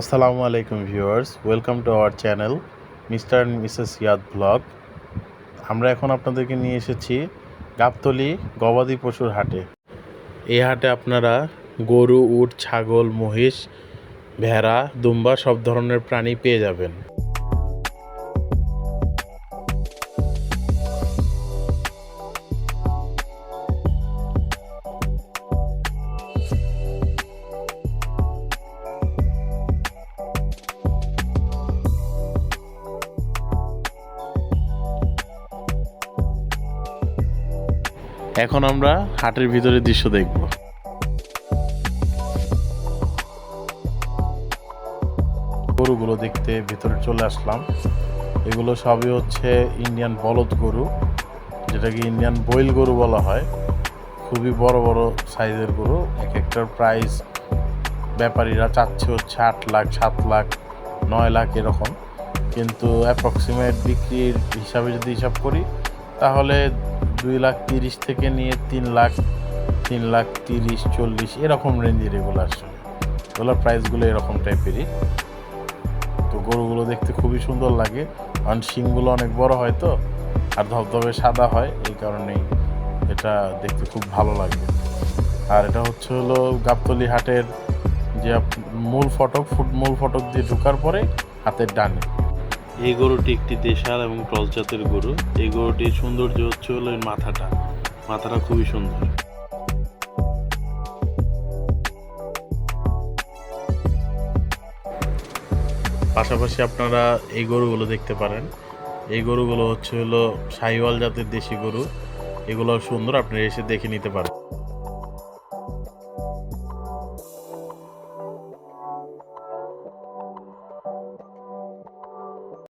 আসসালামু আলাইকুম viewers, welcome to our channel Mr and Mrs Yaad blog. আমরা এখন আপনাদেরকে নিয়ে এসেছি গাবতলি গবাদি পশুর হাটে। এই হাটে আপনারা গরু, উট, ছাগল, মহিষ, ভেড়া, দুম্বা সব ধরনের প্রাণী পেয়ে যাবেন। এখন আমরা হাটের ভিতরে দৃশ্য দেখব। গরুগুলো দেখতে ভিতরে চলে আসলাম। এগুলো সবই হচ্ছে ইন্ডিয়ান বলদ গরু, যেটাকে ইন্ডিয়ান বইল গরু বলা হয়। খুবই বড় বড় সাইজের গরু। এক একটার প্রাইস ব্যাপারীরা চাচ্ছে হচ্ছে আট লাখ, সাত লাখ, নয় লাখ এরকম। কিন্তু অ্যাপ্রক্সিমেট বিক্রির হিসাবে যদি হিসাব করি, তাহলে দুই লাখ তিরিশ থেকে নিয়ে তিন লাখ তিন লাখ তিরিশ, চল্লিশ, এরকম রেঞ্জের এগুলো আসলে এগুলোর প্রাইসগুলো এরকম টাইপেরই তো গরুগুলো দেখতে খুবই সুন্দর লাগে। কারণ শিংগুলো অনেক বড় হয় তো, আর ধবধবে সাদা হয়, এই কারণেই এটা দেখতে খুব ভালো লাগে। আর এটা হচ্ছে হলো গাবতলি হাটের যে মূল ফটক, ফুট, মূল ফটক দিয়ে ঢোকার পরে হাতের ডানে। এই গরুটি একটি দেশাল এবং ক্রস জাতের গরু। এই গরুটির সৌন্দর্য হচ্ছে হলো মাথাটা। মাথাটা খুবই সুন্দর। পাশাপাশি আপনারা এই গরুগুলো দেখতে পারেন। এই গরুগুলো হচ্ছে হলো শাহিওয়াল জাতের দেশি গরু। এগুলো সুন্দর আপনি এসে দেখে নিতে পারেন।